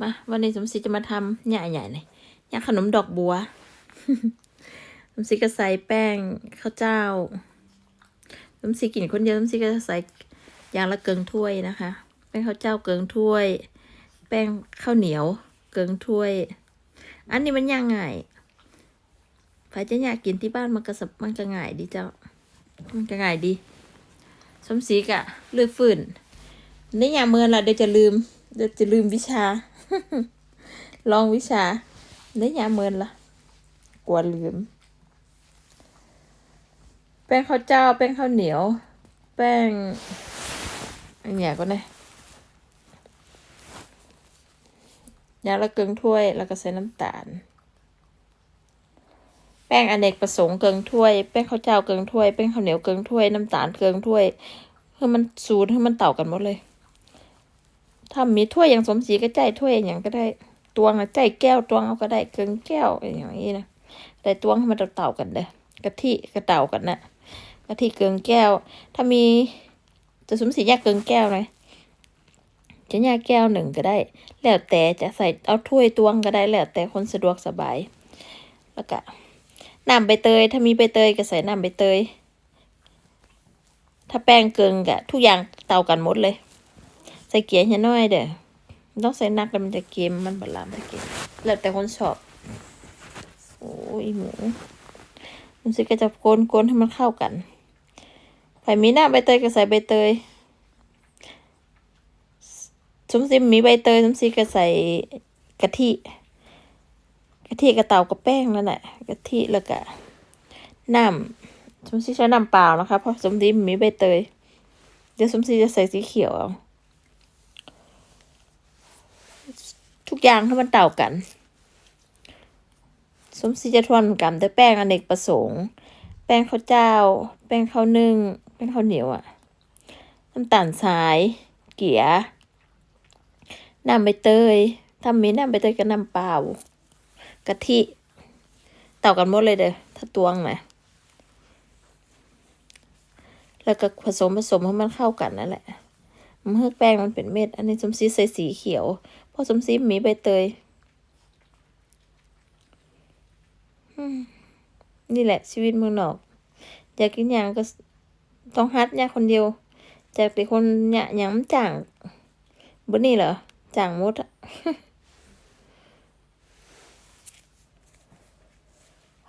มาวันนี้สมศรีจะมาทำใหญ่ๆหน่อยย่าขนมดอกบัว สมศรีก็ใส่แป้งข้าวเจ้า สมศรีกินคนเดียวสมศรีก็จะใส่อย่างละเกิงถ้วยนะคะ แป้งข้าวเจ้าเกิงถ้วย แป้งข้าวเหนียว เกิงถ้วย อันนี้มันย่างง่ายใครจะอยากกินที่บ้านมันก็สบมันก็ง่ายดีเจ้า มันก็ง่ายดี สมศรีกะเลือกฝืนในย่าเมินละเดี๋ยวจะลืม เดี๋ยวจะลืมวิชา ลองวิชานี่อย่าเมินละกลัวลืม แป้งข้าวเจ้า แป้งข้าวเหนียว แป้งอันเนี้ยก็ได้ยาละเกิงถ้วย แล้วก็ใส่น้ำตาล แป้งอเนกประสงค์เกิงถ้วย แป้งข้าวเจ้าเกิงถ้วย แป้งข้าวเหนียวเกิงถ้วย น้ำตาลเกิงถ้วยให้มันสูตรให้มันเต่ากันหมดเลย ถ้ามีถ้วยอย่างสมศรีก็ใจถ้วยอย่างก็ได้ตวงอะใจแก้วตวงเอาก็ได้เกิงแก้วอย่างนี้นะแต่ตวงให้มันเต่าๆกันเด้อกะทิกระเต่ากันนะกะทิเกิงแก้ว ถ้ามีจะสมศรีแยกเกิงแก้วเลยจะแยกแก้วหนึ่งก็ได้ แล้วแต่จะใส่เอาถ้วยตวงก็ได้แล้วแต่คนสะดวกสบาย แล้วก็น้ำใบเตย ถ้ามีใบเตยก็ใส่น้ำใบเตย ถ้าแป้งเกิงกะทุกอย่างเต่ากันหมดเลย ส่เกี๊ยวนิดหน่อยเด้อต้องใส่นักแล้วมันจะเค็มมันบลามจะเค็มแล้วแต่คนชอบ โอ้ยหมูมันสิก็จะโกนโกนให้มันเข้ากันใส่มีหน้าใบเตยก็ใส่ใบเตยสมซิมมีใบเตยสมซีก็ใส่กะทิกะทิกระเต่ากับแป้งนั่นแหละกะทิแล้วก็น้ำสมซีใช้น้ำเปล่านะคะ เพราะสมซีมีใบเตยเดี๋ยวสมซีจะใส่สีเขียวเอา ทุกอย่างให้มันเต่ากัน สมศรีจะทวนกันด้วยแป้งอเนกประสงค์ แป้งข้าวเจ้า แป้งข้าวนึ่ง แป้งข้าวเหนียวอะน้ำตาลทราย เกี๊ยน้ำใบเตยถ้ามีน้ำใบเตยกับน้ำเปล่ากะทิเต่ากันหมดเลยเด้อถ้าตวงนะแล้วก็ผสมผสมให้มันเข้ากันนั่นแหละ มันให้แป้งมันเป็นเม็ด อันนี้สมศรีใส่สีเขียวพราะสมศรีมีใบเตยนี่แหละชีวิตเมืองนอก อยากกินอย่างก็ต้องฮัดยาคนเดียว จากแต่คนเนี่ยอย่างมันจ่างบนนี่เหรอจ่างมดอะ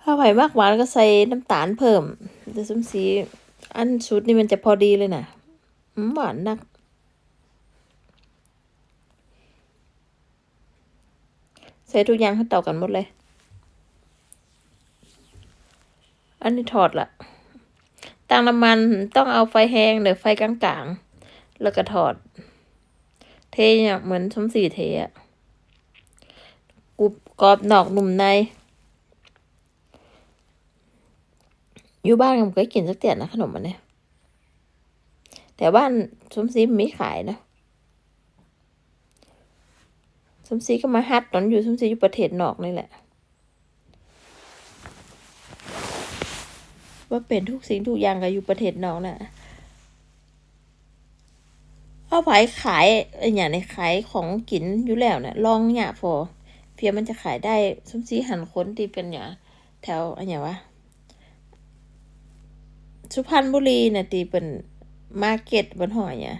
ถ้าไผ่มากหวานก็ใส่น้ำตาลเพิ่มแต่สมศรีอันชุดนี่มันจะพอดีเลยนะหวานนัก ใส่ทุกอย่างให้เต่ากันหมดเลย อันนี้ถอดละตั้งน้ำมันต้องเอาไฟแห้งหรือไฟกลางๆ แล้วก็ถอด เทเนี่ยเหมือนชมสีเทอะกรุบกรอบนอกหนุ่มใน อยู่บ้านผมก็กินสักเตียนนะขนมมันเนี่ยแต่บ้านชมซีมีขายนะ สมศรีก็มาฮัดตอนอยู่สมศรีอยู่ประเทศนอกนี่แหละ ว่าเป็นทุกสิ่งทุกอย่างก็อยู่ประเทศนอกน่ะเอาไผขายไอ้อย่างในขายของกินอยู่แล้วน่ะลองเนี่ยพอเพียมันจะขายได้สมศรีหันค้นที่เป็นอย่างแถวอันอย่างวะสุพรรณบุรีน่ะตีเป็นมาร์เก็ตบนหอยเนี่ย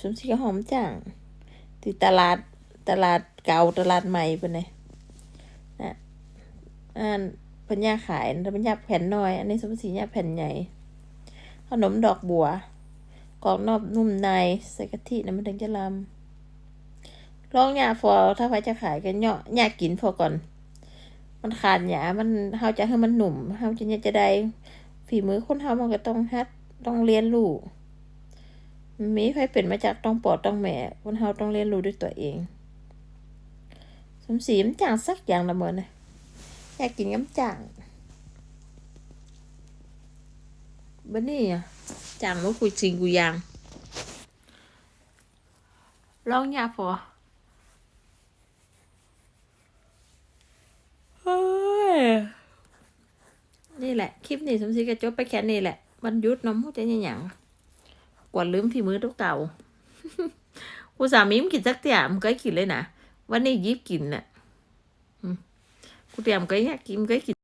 สมศรีก็หอมจังตีตลาด ตลาดเก่าตลาดใหม่เป็นไงนะอ่านปัญญาขายปัญญาแผ่นน้อย อันนี้สมศรีเนี่ยแผ่นใหญ่ ขนมดอกบัวกรอบนอกนุ่มในใส่กะทินะมันถึงจะลำลองหยาฟอถ้าใครจะขายกันเนาะหยากินพอก่อน มันขาดหยามันเฮาจะให้มันหนุ่มเฮาจะเนี่ยจะได้ฝีมือคนเฮามันก็ต้องฮัดต้องเรียนรู้มีใครเป็นมาจากต้องปอดต้องแม่คนเฮาต้องเรียนรู้ด้วยตัวเอง สมศรีมันจางสักอย่างละเมินนะอยากกินน้ำจางบันนี่อะจางว่าคุยจริงกูยังลองยาพอเฮ้ยนี่แหละ คลิปนี้สมศรีก็จบไปแค่นี้แหละวันหยุดน้องมูจะยังหยังกว่าลืมฝีมือทุกเก่ากูสามีมนกินสักเตี่ยมันก็กินเลยนะ วันนี้ยิบกินน่ะกูเตรียมก็อยากกินก็กิน